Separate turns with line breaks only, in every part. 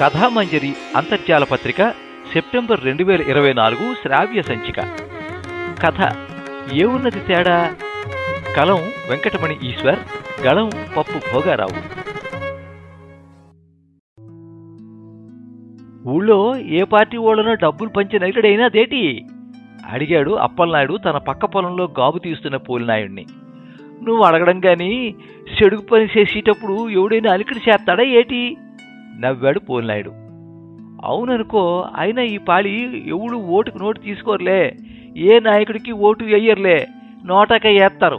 కథామంజరి అంతర్జాల పత్రిక సెప్టెంబర్ రెండు వేల ఇరవై నాలుగు శ్రావ్య సంచిక. కథ. ఏమున్నది తేడా? కలం వెంకటమణి ఈశ్వర్ గళం పప్పు భోగారావు. ఊళ్ళో ఏ పార్టీ వాళ్ళనో డబ్బులు పంచి నగిడైనా దేటి? అడిగాడు అప్పలనాయుడు తన పక్క పొలంలో గాబు తీస్తున్న పోలినాయుడిని నువ్వు అడగడం గాని చెడుగు పని చేసేటప్పుడు ఎవడైనా అలికిడి చేస్తాడా ఏటి? నవ్వాడు పోలినాయుడు అవుననుకో అయినా ఈ పాళి ఎవడు ఓటుకు నోటు తీసుకోరులే. ఏ నాయకుడికి ఓటు వెయ్యర్లే నోటాక వేస్తారు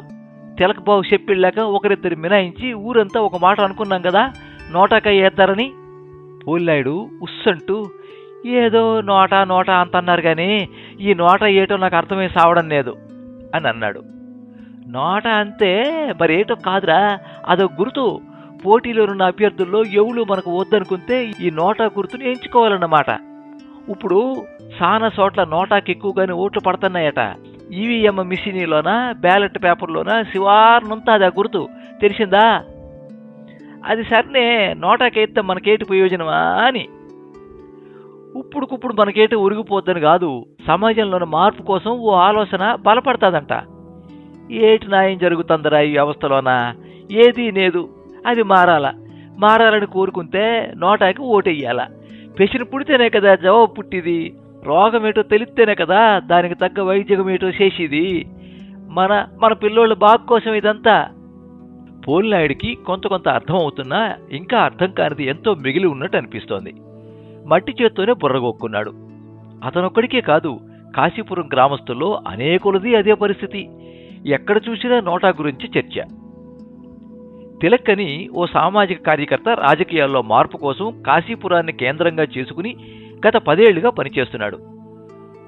తెలకబాబు చెప్పిళ్ళాక ఒకరిద్దరు మినాయించి ఊరంతా ఒక మాట అనుకున్నాం కదా నోటాక వేస్తారని పోలినాయుడు ఉస్సంటూ ఏదో నోటా నోటా అంతన్నారు కానీ ఈ నోట ఏటో నాకు అర్థమై సావడం లేదు అని అన్నాడు. నోట అంతే మరేటో కాదురా అదో గుర్తు. పోటీలో ఉన్న అభ్యర్థుల్లో ఎవరు మనకు వద్దనుకుంటే ఈ నోటా గుర్తుని ఎంచుకోవాలన్నమాట. ఇప్పుడు చాలా చోట్ల నోటాకి ఎక్కువగానే ఓట్లు పడుతున్నాయట. ఈవీఎం మిషనీలోన బ్యాలెట్ పేపర్లోన శివార్నుంతాది ఆ గుర్తు. తెలిసిందా? అది సర్నే నోటాకి వేస్తే మనకేటి ప్రయోజనమా అని. ఇప్పుడుకిప్పుడు మనకేటి ఉరిగిపోద్దని కాదు సమాజంలోని మార్పు కోసం ఓ ఆలోచన బలపడతాదంట. ఏటి న్యాయం జరుగుతుందరా ఈ వ్యవస్థలోన? ఏదీ లేదు. అది మారాల? మారాలని కోరుకుంటే నోటాకి ఓటెయ్యాల? పెసిన పుడితేనే కదా జవాబు పుట్టిది? రోగం ఏటో తెలిస్తేనే కదా దానికి తగ్గ వైద్యం ఏటో చేసేది? మన మన పిల్లోళ్ళ బాగు కోసం ఇదంతా? పోలినాయుడికి కొంత కొంత అర్థం అవుతున్నా ఇంకా అర్థం కానిది ఎంతో మిగిలి ఉన్నట్టు అనిపిస్తోంది. మట్టి చేత్తోనే బుర్రగొక్కున్నాడు అతనొక్కడికే కాదు కాశీపురం గ్రామస్తుల్లో అనేకులది అదే పరిస్థితి. ఎక్కడ చూసినా నోటా గురించి చర్చ. తిలక్ అని ఓ సామాజిక కార్యకర్త రాజకీయాల్లో మార్పు కోసం కాశీపురాన్ని కేంద్రంగా చేసుకుని గత పదేళ్ళుగా పనిచేస్తున్నాడు.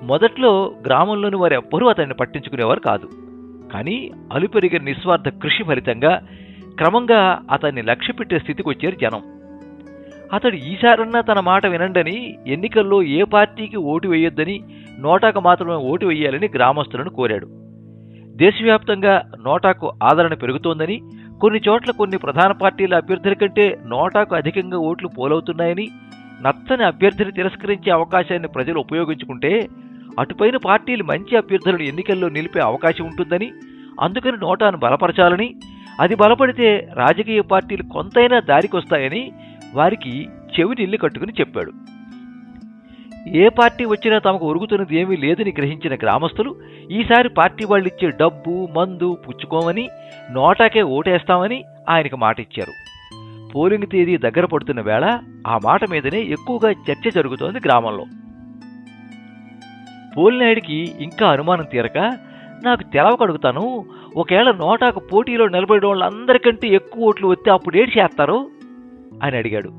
మొదట్లో గ్రామంలోని వారు ఎవ్వరూ అతన్ని పట్టించుకునేవారు కాదు. కానీ అలుపెరిగిన నిస్వార్థ కృషి ఫలితంగా క్రమంగా అతన్ని లక్ష్యపెట్టే స్థితికి వచ్చారు జనం. అతడు ఈసారన్నా తన మాట వినండని ఎన్నికల్లో ఏ పార్టీకి ఓటు వేయొద్దని నోటాకు మాత్రమే ఓటు వేయాలని గ్రామస్తులను కోరాడు. దేశవ్యాప్తంగా నోటాకు ఆదరణ పెరుగుతోందని కొన్ని చోట్ల కొన్ని ప్రధాన పార్టీల అభ్యర్థుల కంటే నోటాకు అధికంగా ఓట్లు పోలవుతున్నాయని నచ్చని అభ్యర్థిని తిరస్కరించే అవకాశాన్ని ప్రజలు ఉపయోగించుకుంటే అటుపైన పార్టీలు మంచి అభ్యర్థులను ఎన్నికల్లో నిలిపే అవకాశం ఉంటుందని అందుకని నోటాను బలపరచాలని అది బలపడితే రాజకీయ పార్టీలు కొంతైనా దారికొస్తాయని వారికి చెవిని ఇల్లు కట్టుకుని చెప్పాడు. ఏ పార్టీ వచ్చినా తమకు ఒరుగుతున్నది ఏమీ లేదని గ్రహించిన గ్రామస్తులు ఈసారి పార్టీ వాళ్ళు ఇచ్చే డబ్బు మందు పుచ్చుకోమని నోటాకే ఓటేస్తామని ఆయనకు మాట ఇచ్చారు పోలింగ్ తేదీ దగ్గర పడుతున్న వేళ ఆ మాట మీదనే ఎక్కువగా చర్చ జరుగుతోంది గ్రామంలో. పోలినాయుడికి ఇంకా అనుమానం తీరక నాకు తెలవకడుగుతాను ఒకవేళ నోటాకు పోటీలో నిలబడిన వాళ్ళందరికంటే ఎక్కువ ఓట్లు వస్తే అప్పుడు ఏడు చేస్తారు? అని అడిగాడు.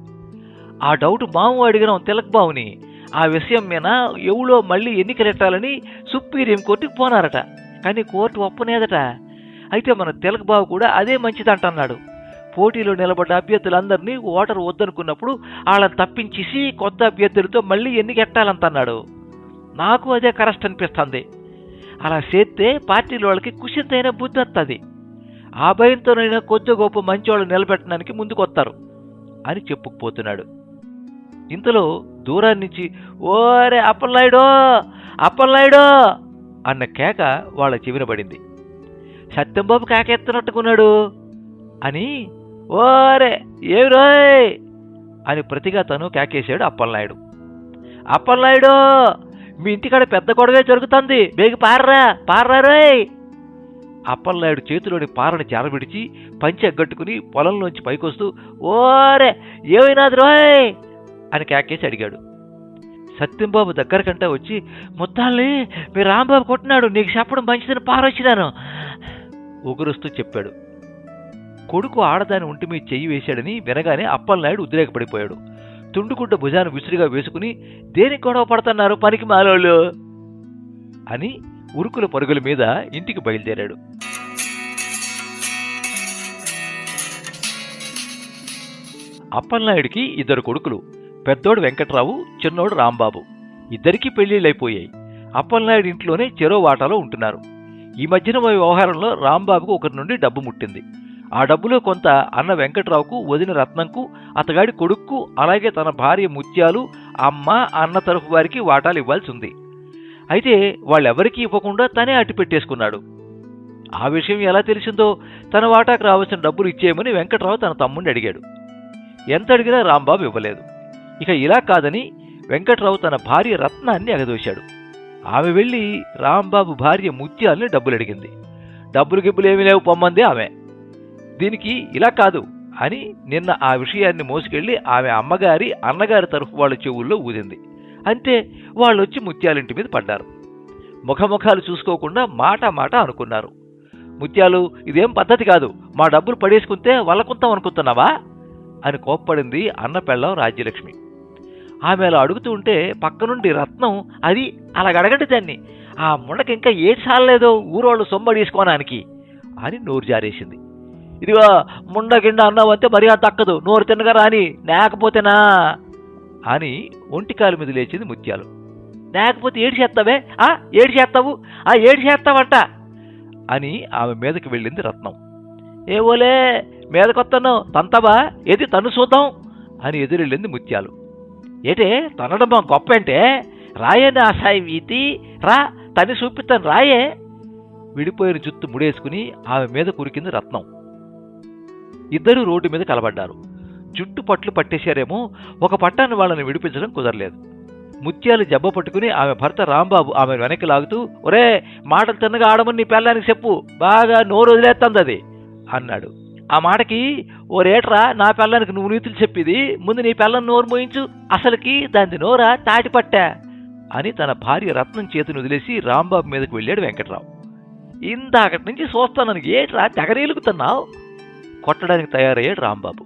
ఆ డౌట్ మాము అడిగినాం తిలక్ బావుని ఆ విషయం మీద ఎవడో మళ్ళీ ఎన్నికలెట్టాలని సుప్రీం కోర్టుకు పోనారట. కానీ కోర్టు ఒప్పనేదట. అయితే మన తిలక్ బాబు కూడా అదే మంచిదంటన్నాడు. పోటీలో నిలబడ్డ అభ్యర్థులందరినీ ఓటర్ వద్దనుకున్నప్పుడు వాళ్ళని తప్పించేసి కొత్త అభ్యర్థులతో మళ్ళీ ఎన్నికెట్టాలంటన్నాడు. నాకు అదే కరెక్ట్ అనిపిస్తుంది. అలా చేస్తే పార్టీల వాళ్ళకి కుషితైన బుద్ధి వస్తుంది ఆ భయంతోనైనా కొద్ది గొప్ప మంచి వాళ్ళు నిలబెట్టడానికి ముందుకొస్తారు అని చెప్పుకుపోతున్నాడు. ఇంతలో దూరాన్నించి ఓరే అప్పలనాయుడో అప్పలనాయుడో అన్న కేక వాళ్ళ చెవిన పడింది. సత్యంబాబు కేక ఎత్తనట్టుకున్నాడు అని ఓరే ఏమి రోయ్ అని ప్రతిగా తను కేకేశాడు అప్పలనాయుడు. అప్పలనాయుడు మీ ఇంటికాడ పెద్ద గొడవే జరుగుతుంది బేగి పారరా పార్రా రోయ్ అప్పలనాయుడు చేతిలోని పారని జారబిడిచి పంచి అగ్గట్టుకుని పొలంలోంచి పైకొస్తూ ఓరే ఏమైనాది రోయ్ అని కేకేసి అడిగాడు. సత్యంబాబు దగ్గరకంటే వచ్చి ముత్తాల్ని మీ రాంబాబు కొట్టినాడు నీకు చెప్పడం మంచిదని పారొచ్చినాను. ఉగురుస్తూ చెప్పాడు. కొడుకు ఆడదాని ఒంటి మీద చెయ్యి వేశాడని వినగానే అప్పలనాయుడు ఉద్రేకపడిపోయాడు. తుండుగుడ్డ భుజాన్ని విసురుగా వేసుకుని దేనికి గొడవ పడుతున్నారు పనికి మాలోళ్ళు? అని ఉరుకుల పరుగుల మీద ఇంటికి బయలుదేరాడు. అప్పలనాయుడికి ఇద్దరు కొడుకులు పెద్దోడు వెంకట్రావు చిన్నోడు రాంబాబు. ఇద్దరికీ పెళ్ళిళ్ళైపోయాయి అప్పలనాయుడు ఇంట్లోనే చెరో వాటాలో ఉంటున్నారు. ఈ మధ్యన మా వ్యవహారంలో రాంబాబుకు ఒకరి నుండి డబ్బు ముట్టింది. ఆ డబ్బులో కొంత అన్న వెంకట్రావుకు వదిన రత్నంకు అతగాడి కొడుక్కు అలాగే తన భార్య ముత్యాలు అమ్మ అన్న తరఫు వారికి వాటాలు ఇవ్వాల్సి ఉంది అయితే వాళ్ళెవరికీ ఇవ్వకుండా తనే అట్టి పెట్టేసుకున్నాడు. ఆ విషయం ఎలా తెలిసిందో తన వాటాకు రావాల్సిన డబ్బులు ఇచ్చేయమని వెంకట్రావు తన తమ్ముడిని అడిగాడు. ఎంత అడిగినా రాంబాబు ఇవ్వలేదు. ఇక ఇలా కాదని వెంకట్రావు తన భార్య రత్నాన్ని ఎగదోశాడు. ఆమె వెళ్ళి రాంబాబు భార్య ముత్యాల్ని డబ్బులు అడిగింది డబ్బులు గిబ్బులు ఏమీ లేవు పొమ్మంది ఆమె. దీనికి ఇలా కాదు అని నిన్న ఆ విషయాన్ని మోసుకెళ్ళి ఆమె అమ్మగారి అన్నగారి తరఫు వాళ్ళ చెవుల్లో ఊదింది. అంతే వాళ్ళు వచ్చి ముత్యాలింటి మీద పడ్డారు. ముఖముఖాలు చూసుకోకుండా మాట మాట అనుకున్నారు. ముత్యాలు ఇదేం పద్ధతి కాదు. మా డబ్బులు పడేసుకుంటే వాళ్ళకుంటాం అనుకుంటున్నావా? అని కోప్పడింది అన్నపెళ్ళం రాజ్యలక్ష్మి. ఆమె అలా అడుగుతూ ఉంటే పక్క నుండి రత్నం అది అలా అడగండి దాన్ని. ఆ ముండకి ఇంకా ఏ చాలలేదో ఊరోళ్ళు సొమ్మడీసుకోనానికి అని నోరు జారేసింది. ఇదిగో ముండ గిండ అన్నావంటే మర్యాద తక్కదు నోరు తిన్నగా రాని లేకపోతేనా అని ఒంటికాలు మీద లేచింది ముత్యాలు. లేకపోతే ఏడు చేస్తావే? ఆ ఏడు చేస్తావు? ఆ ఏడు చేస్తావంట. అని ఆమె మీదకి వెళ్ళింది రత్నం. ఏవోలే మీదకొత్తను తంతవా? ఏది తను చూద్దాం అని ఎదురెళ్ళింది ముత్యాలు. ఏటే తనడం గొప్ప అంటే రాయని ఆశాయి వీతి రా తని చూపిస్తాను రాయే. విడిపోయిన జుత్తు ముడేసుకుని ఆమె మీద కురికింది రత్నం. ఇద్దరు రోడ్డు మీద కలబడ్డారు. జుట్టు పట్లు పట్టేశారేమో ఒక పట్టాన్ని వాళ్ళని విడిపించడం కుదరలేదు. ముత్యాలు జబ్బ పట్టుకుని ఆమె భర్త రాంబాబు ఆమె వెనక్కి లాగుతూ ఒరే మాటలు తిన్నగా ఆడమని నీ పెళ్ళానికి చెప్పు బాగా నోరు వదిలేస్తుంది అది అన్నాడు. ఆ మాటకి ఓ రేట్రా నా పిల్లానికి నువ్వు నీతులు చెప్పిది ముందు నీ పిల్లని నోరు మోయించు అసలుకి దాని నోరా తాటి పట్టా అని తన భార్య రత్నం చేతిని వదిలేసి రాంబాబు మీదకి వెళ్ళాడు వెంకట్రావు. ఇందాకటి నుంచి చూస్తాను ఏట్రా తెగరేలుగుతున్నావు కొట్టడానికి తయారయ్యాడు రాంబాబు.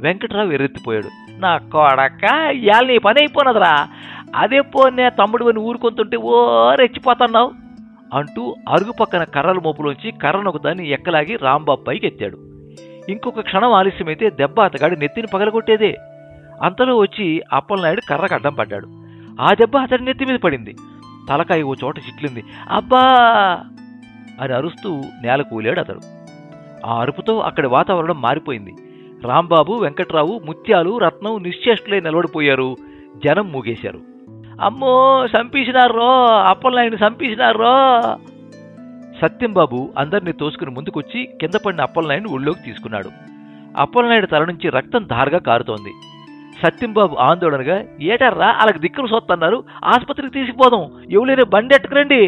వెంకట్రావు ఎర్రెత్తిపోయాడు. నా కొడక ఇవాళ నీ పని అయిపోనదిరా. అదే పోనే తమ్ముడు అని ఊరుకొంతుంటే ఓ రెచ్చిపోతున్నావు అంటూ అరుగు పక్కన కర్రల మోపులోంచి కర్రను ఒకదాన్ని ఎక్కలాగి రాంబాబు పైకి ఎత్తాడు ఇంకొక క్షణం ఆలస్యమైతే దెబ్బ అతగాడి నెత్తిని పగలగొట్టేదే. అంతలో వచ్చి అప్పలనాయుడు కర్రకు అడ్డం పడ్డాడు. ఆ దెబ్బ అతడి నెత్తి మీద పడింది. తలకాయ ఓ చోట చిట్లింది. అబ్బా! అని అరుస్తూ నేల కూలాడు అతడు. ఆ అరుపుతో అక్కడి వాతావరణం మారిపోయింది. రాంబాబు వెంకట్రావు ముత్యాలు రత్నం నిశ్చేష్టులై నిలబడిపోయారు. జనం మూగేశారు. అమ్మో! చంపేసినారో అప్పలనాయుడు చంపేసినారో సత్యంబాబు అందరినీ తోసుకుని ముందుకొచ్చి కింద పడిన అప్పలనాయుడు ఒళ్ళోకి తీసుకున్నాడు. అప్పలనాయుడు తల నుంచి రక్తం ధారగా కారుతోంది. సత్యంబాబు ఆందోళనగా ఏటర్రా అలాగ దిక్కులు సోత్తన్నారు ఆసుపత్రికి తీసుకుపోదాం ఎవరైనా బండి ఎట్టుకురండి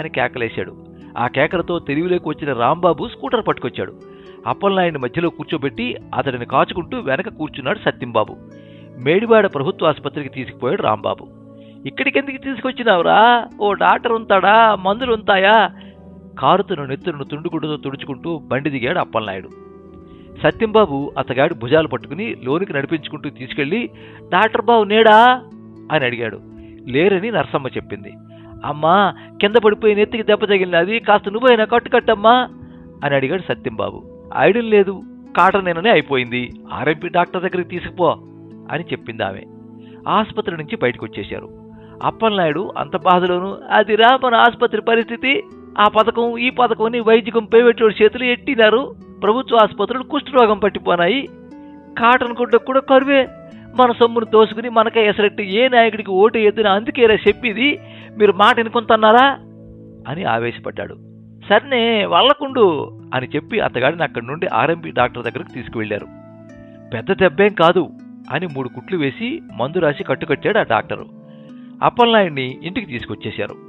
అని కేకలేశాడు. ఆ కేకలతో తెలివిలోకి వచ్చిన రాంబాబు స్కూటర్ పట్టుకొచ్చాడు. అప్పలనాయుడిని మధ్యలో కూర్చోబెట్టి అతడిని కాచుకుంటూ వెనక కూర్చున్నాడు సత్యంబాబు మేడివాడ ప్రభుత్వ ఆసుపత్రికి తీసుకుపోయాడు రాంబాబు. ఇక్కడికెందుకు తీసుకొచ్చినావురా? ఓ డాక్టర్ ఉంటాడా? మందులు ఉంటాయా? కారుతున్న నెత్తులను తుండుగుడ్డతో తుడుచుకుంటూ బండి దిగాడు అప్పలనాయుడు. సత్యంబాబు అతగాడి భుజాలు పట్టుకుని లోనికి నడిపించుకుంటూ తీసుకెళ్ళి డాక్టర్ బాబు నేడా? అని అడిగాడు. లేరని నర్సమ్మ చెప్పింది. అమ్మా కింద పడిపోయి నెత్తికి దెబ్బ తగిలినది కాస్త నువ్వైనా కట్టు కట్టమ్మా? అని అడిగాడు సత్యంబాబు. ఐడియం లేదు. కాటనేననే అయిపోయింది. ఆర్ఎంపీ డాక్టర్ దగ్గరికి తీసుకుపో అని చెప్పింది ఆమె. ఆసుపత్రి నుంచి బయటకు వచ్చేశారు అప్పలనాయుడు అంత బాధలోను అదిరా మన ఆసుపత్రి పరిస్థితి? ఆ పథకం ఈ పథకం అని వైద్యకం పేవెట్టోడి చేతులు ఎట్టినారు? ప్రభుత్వ ఆసుపత్రులు కుష్ఠరోగం పట్టిపోనాయి. కాటన్ గుడ్డకు కూడా కరువే. మన సొమ్మును దోసుకుని మనకే ఎసరెట్టి ఏ నాయకుడికి ఓటు ఎద్దున అందుకేరా చెప్పిది. మీరు మాట వినుకుంటున్నారా? అని ఆవేశపడ్డాడు. సర్నే వల్లకుండు అని చెప్పి అతగాడిని అక్కడి నుండి ఆర్ఎంపీ డాక్టర్ దగ్గరకు తీసుకువెళ్ళారు పెద్ద దెబ్బేం కాదు అని మూడు కుట్లు వేసి మందు రాసి కట్టుకట్టాడు ఆ డాక్టరు. అప్పలనాయుడిని ఇంటికి తీసుకొచ్చేశారు.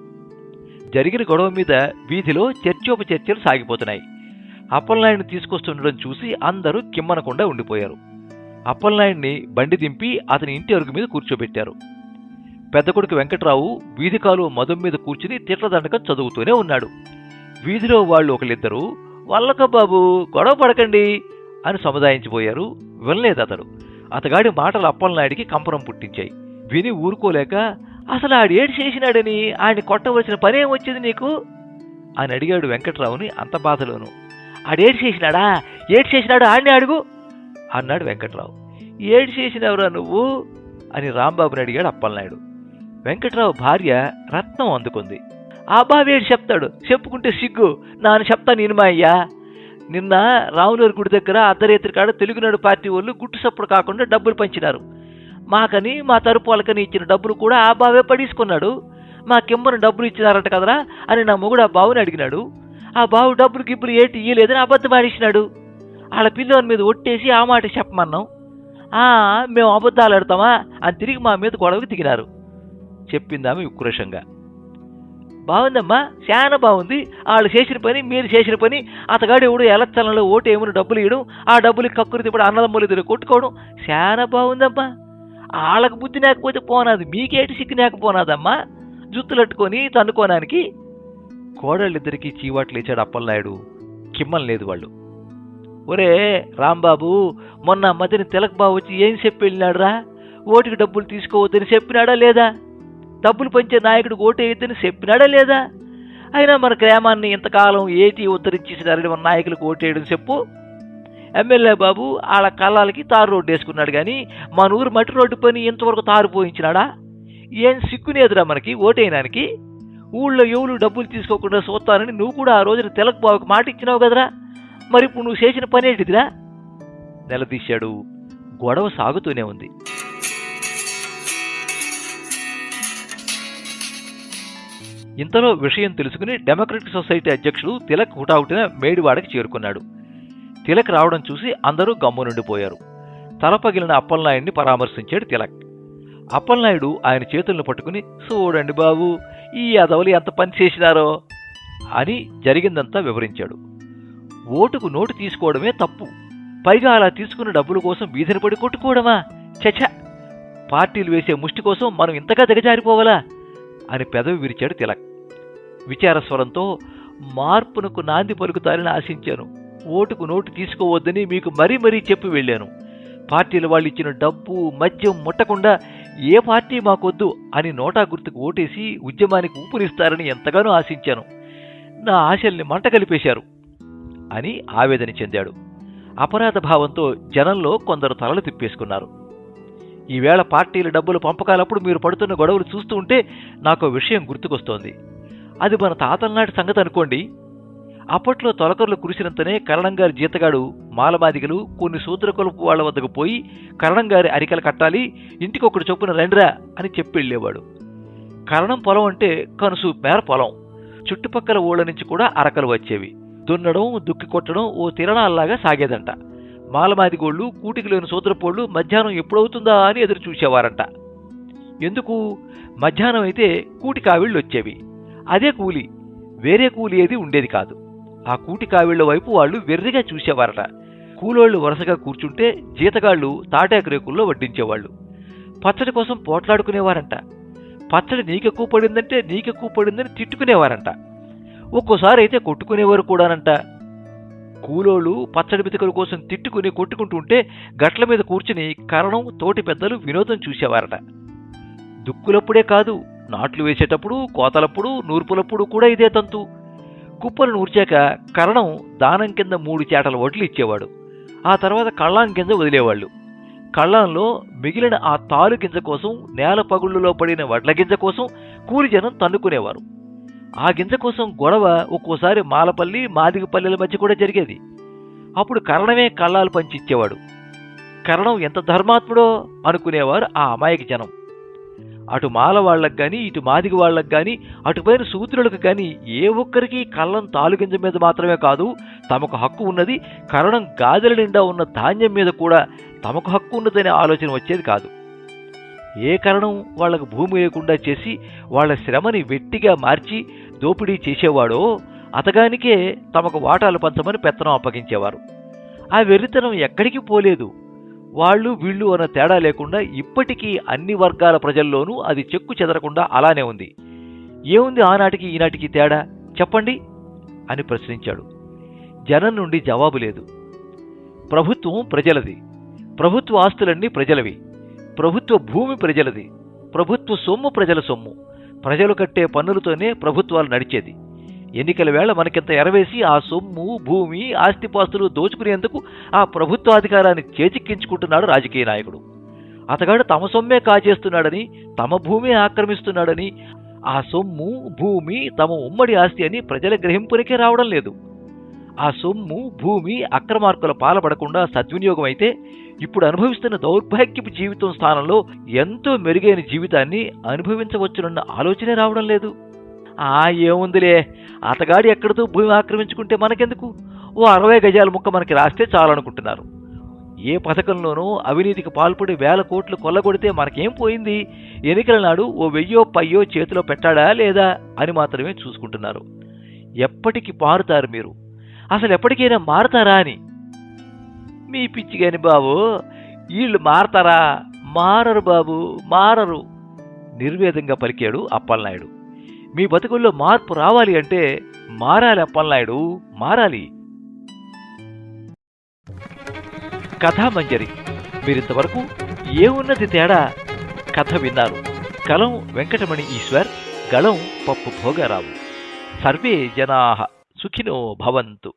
జరిగిన గొడవ మీద వీధిలో చర్చోపచర్చలు సాగిపోతున్నాయి. అప్పలనాయుడిని తీసుకొస్తుండడం చూసి అందరూ కిమ్మనకుండా ఉండిపోయారు. అప్పలనాయుడిని బండి దింపి అతని ఇంటి అరుగు మీద కూర్చోబెట్టారు. పెద్ద కొడుకు వెంకట్రావు వీధి కాలువ మదం మీద కూర్చుని తిట్లదండకం చదువుతూనే ఉన్నాడు. వీధిలో వాళ్ళు ఒకళ్ళిద్దరూ వల్లక బాబు గొడవ పడకండి అని సముదాయించిపోయారు వినలేదు అతడు అతగాడి మాటలు అప్పలనాయుడికి కంపరం పుట్టించాయి. విని ఊరుకోలేక అసలు ఆడు ఏడు చేసినాడని ఆయన కొట్టవలసిన పనేం వచ్చేది నీకు? అని అడిగాడు వెంకట్రావుని అంత బాధలోను. ఆడేడు చేసినాడా? ఏడు చేసినాడు? ఆడిని అడుగు. అన్నాడు వెంకట్రావు. ఏడు చేసినవరా నువ్వు? అని రాంబాబుని అడిగాడు అప్పలనాయుడు. వెంకట్రావు భార్య రత్నం అందుకుంది. ఆ బావేడు చెప్తాడు? చెప్పుకుంటే సిగ్గు. నాను చెప్తా నేను మా అయ్యా. నిన్న రాములూరు గుడి దగ్గర అర్ధరేత్రి కాడ తెలుగునాడు పార్టీ వాళ్ళు గుట్టు సప్పుడు కాకుండా డబ్బులు పంచినారు. మాకని మా తరపు వాళ్ళకని ఇచ్చిన డబ్బులు కూడా ఆ బావే పడేసుకున్నాడు. మా కిమ్మను డబ్బులు ఇచ్చినారంట కదరా అని నా మొగుడు ఆ బావుని అడిగినాడు. ఆ బావు డబ్బులు గిబ్బులు ఏటి ఇయ్యలేదని అబద్ధం ఆడిసినాడు. వాళ్ళ పిల్లోని మీద ఒట్టేసి ఆ మాట చెప్పమన్నాం. మేము అబద్ధాలు ఆడతామా అని తిరిగి మా మీద గొడవకి దిగినారు. చెప్పిందామె ఉక్రోషంగా. బాగుందమ్మా చాలా బాగుంది వాళ్ళు చేసిన పని మీరు చేసిన పని. అతగాడు ఎవడు ఎలక్షన్లలో ఓటు ఏమని డబ్బులు ఇవ్వడం ఆ డబ్బులు కక్కురు ఇప్పుడు అన్నదమ్ములు ఇద్దరు కొట్టుకోవడం. చాలా బాగుందమ్మా వాళ్ళకు బుద్ధి లేకపోతే పోనాది మీకేటి సిగ్గు లేకపోనాదమ్మా? జుత్తులట్టుకొని తన్నుకోనానికి కోడళ్ళిద్దరికీ చీవాట్లు ఇచ్చాడు అప్పలనాయుడు. కిమ్మం లేదు వాళ్ళు. ఒరే రాంబాబు మొన్న మధ్యన తిలక్ బాబు వచ్చి ఏం చెప్పి వెళ్ళినాడురా? ఓటుకి డబ్బులు తీసుకోవద్దని చెప్పినాడా లేదా? డబ్బులు పంచే నాయకుడు ఓటేయద్దని చెప్పినాడా లేదా? అయినా మన గ్రామాన్ని ఇంతకాలం ఏటి ఉద్ధరించేసినారని మన నాయకులకు ఓటేయడం చెప్పు. ఎమ్మెల్యే బాబు వాళ్ళ కళ్ళాలకి తారు రోడ్డు వేసుకున్నాడు కానీ మన ఊరు మట్టి రోడ్డు పని ఇంతవరకు తారు పోయించినాడా? ఏం సిగ్గునేదురా మనకి ఓటేయడానికి? ఊళ్ళో ఎవరు డబ్బులు తీసుకోకుండా చూస్తానని నువ్వు కూడా ఆ రోజున తెలక బాబుకి మాట ఇచ్చినావు కదరా? మరి ఇప్పుడు నువ్వు చేసిన పనేటిదిరా నిలదీశాడు. గొడవ సాగుతూనే ఉంది. ఇంతలో విషయం తెలుసుకుని డెమోక్రటిక్ సొసైటీ అధ్యక్షుడు తిలక్ హుటాహుటిన మేడివాడకి చేరుకున్నాడు. తిలక్ రావడం చూసి అందరూ గమ్మునుండిపోయారు తల పగిలిన అప్పలనాయుడిని పరామర్శించాడు తిలక్. అప్పలనాయుడు ఆయన చేతులను పట్టుకుని చూడండి బాబు ఈ అదవలి ఎంత పని చేసినారో అని జరిగిందంతా వివరించాడు. ఓటుకు నోటు తీసుకోవడమే తప్పు. పైగా అలా తీసుకున్న డబ్బుల కోసం వీధిని పడి కొట్టుకోవడమా? చచ పార్టీలు వేసే ముష్టి కోసం మనం ఇంతగా దిగజారిపోవాలా? అని పెదవి విరిచాడు తిలక్. విచారస్వరంతో మార్పునకు నాంది పలుకుతారని ఆశించాను. ఓటుకు నోటు తీసుకోవద్దని మీకు మరీ మరీ చెప్పి వెళ్ళాను. పార్టీల వాళ్ళు ఇచ్చిన డబ్బు మద్యం ముట్టకుండా ఏ పార్టీ మాకొద్దు అని నోటా గుర్తుకు ఓటేసి ఉద్యమానికి ఊపునిస్తారని ఎంతగానో ఆశించాను. నా ఆశల్ని మంట కలిపేశారు అని ఆవేదన చెందాడు. అపరాధ భావంతో జనంలో కొందరు తలలు తిప్పేసుకున్నారు. ఈవేళ పార్టీల డబ్బులు పంపకాలప్పుడు మీరు పడుతున్న గొడవలు చూస్తూ ఉంటే నాకు విషయం గుర్తుకొస్తోంది. అది మన తాతల నాటి సంగతి అనుకోండి. అప్పట్లో తొలకర్లు కురిసినంతనే కరణంగారి జీతగాడు మాలమాదిగలు కొన్ని సూత్రకొలుపు వాళ్ళ వద్దకు పోయి కరణంగారి అరికలు కట్టాలి ఇంటికొకటి చొప్పున రండిరా అని చెప్పిళ్ళేవాడు. కరణం పొలం అంటే కనుసు మేర పొలం. చుట్టుపక్కల ఊళ్ళ నుంచి కూడా అరకలు వచ్చేవి. దున్నడం దుక్కి కొట్టడం ఓ తిరణాల్లాగా సాగేదంట. మాలమాదిగోళ్ళు కూటికి లేని సూత్రపోళ్ళు మధ్యాహ్నం ఎప్పుడవుతుందా అని ఎదురు చూసేవారంట. ఎందుకు? మధ్యాహ్నం అయితే కూటి కావిళ్ళు వచ్చేవి అదే కూలి. వేరే కూలి ఏది ఉండేది కాదు. ఆ కూటి కావిళ్ళ వైపు వాళ్ళు వెర్రిగా చూసేవారట. కూలోళ్ళు వరుసగా కూర్చుంటే జీతగాళ్ళు తాటాకు రేకుల్లో వడ్డించేవాళ్ళు. పచ్చడి కోసం పోట్లాడుకునేవారంట. పచ్చడి నీకెక్కువ పడిందంటే నీకెక్కువ పడిందని తిట్టుకునేవారంట. ఒక్కోసారి అయితే కొట్టుకునేవారు కూడానంట. కూలోళ్ళు పచ్చడి బితకల కోసం తిట్టుకుని కొట్టుకుంటుంటే గట్ల మీద కూర్చుని కరణం తోటి పెద్దలు వినోదం చూసేవారట. దుక్కులప్పుడే కాదు నాట్లు వేసేటప్పుడు కోతలప్పుడు నూర్పులప్పుడు కూడా ఇదే తంతు. కుప్పలను నూర్చాక కరణం దానం కింద మూడు చేటల ఓట్లు ఇచ్చేవాడు. ఆ తర్వాత కళ్ళాం కింద వదిలేవాళ్ళు. కళ్ళంలో మిగిలిన ఆ తాలు గింజ కోసం నేల పగుళ్ళలో పడిన వడ్ల గింజ కోసం కూలి జనం తన్నుకునేవారు. ఆ గింజ కోసం గొడవ ఒక్కోసారి మాలపల్లి మాదిగపల్లెల మధ్య కూడా జరిగేది. అప్పుడు కరణమే కళ్ళాలు పంచి ఇచ్చేవాడు. కరణం ఎంత ధర్మాత్ముడో అనుకునేవారు ఆ అమాయక జనం. అటు మాల వాళ్ళకు కానీ ఇటు మాదిగ వాళ్ళకు కానీ అటుపైన సూత్రులకు కానీ ఏ ఒక్కరికి కళ్ళం తాలుగింజ మీద మాత్రమే కాదు తమకు హక్కు ఉన్నది కరణం గాజల నిండా ఉన్న ధాన్యం మీద కూడా తమకు హక్కు ఉన్నదనే ఆలోచన వచ్చేది కాదు. ఏ కరణం వాళ్ళకు భూమి లేకుండా చేసి వాళ్ళ శ్రమని వెట్టిగా మార్చి దోపిడీ చేసేవాడో అతగానికే తమకు వాటాలు పంచమని పెత్తనం అప్పగించేవారు. ఆ వెర్రితనం ఎక్కడికి పోలేదు. వాళ్ళు వీళ్ళు అన్న తేడా లేకుండా ఇప్పటికీ అన్ని వర్గాల ప్రజల్లోనూ అది చెక్కు చెదరకుండా అలానే ఉంది. ఏముంది ఆనాటికి ఈనాటికి తేడా? చెప్పండి అని ప్రశ్నించాడు. జనం నుండి జవాబు లేదు. ప్రభుత్వం ప్రజలది. ప్రభుత్వ ఆస్తులన్నీ ప్రజలవి. ప్రభుత్వ భూమి ప్రజలది. ప్రభుత్వ సొమ్ము ప్రజల సొమ్ము. ప్రజలు కట్టే పన్నులతోనే ప్రభుత్వాలు నడిచేది. ఎన్నికల వేళ మనకింత ఎరవేసి ఆ సొమ్ము భూమి ఆస్తిపాస్తులు దోచుకునేందుకు ఆ ప్రభుత్వాధికారాన్ని చేజిక్కించుకుంటున్నాడు రాజకీయ నాయకుడు. అతగాడు తమ సొమ్మే కాజేస్తున్నాడని తమ భూమి ఆక్రమిస్తున్నాడని ఆ సొమ్ము భూమి తమ ఉమ్మడి ఆస్తి అని ప్రజల గ్రహింపునికే రావడం లేదు. ఆ సొమ్ము భూమి అక్రమార్కుల పాలపడకుండా సద్వినియోగం అయితే ఇప్పుడు అనుభవిస్తున్న దౌర్భాగ్యపు జీవితం స్థానంలో ఎంతో మెరుగైన జీవితాన్ని అనుభవించవచ్చునన్న ఆలోచనే రావడం లేదు. ఆ ఏముందిలే? అతగాడి ఎక్కడితో భూమి ఆక్రమించుకుంటే మనకెందుకు? ఓ అరవై గజాల ముక్క మనకి రాస్తే చాలనుకుంటున్నారు. ఏ పథకంలోనూ అవినీతికి పాల్పడి వేల కోట్లు కొల్లగొడితే మనకేం పోయింది? ఎన్నికల నాడు ఓ వెయ్యో పయ్యో చేతిలో పెట్టాడా లేదా అని మాత్రమే చూసుకుంటున్నారు. ఎప్పటికి పారుతారు మీరు? అసలు ఎప్పటికైనా మారతారా అని? మీ పిచ్చి కాని బాబు వీళ్ళు మారతారా? మారరు బాబు మారరు. నిర్వేదంగా పలికాడు అప్పలనాయుడు. మీ బతుకుల్లో మార్పు రావాలి అంటే మారాలి అప్పలనాయుడు మారాలి. కథామంజరి మీరింతవరకు ఏమున్నది తేడా కథ విన్నారు కలం వెంకటమణి ఈశ్వర్ గళం పప్పు భోగరావు. సర్వే జనా సుఖినో భవంతు.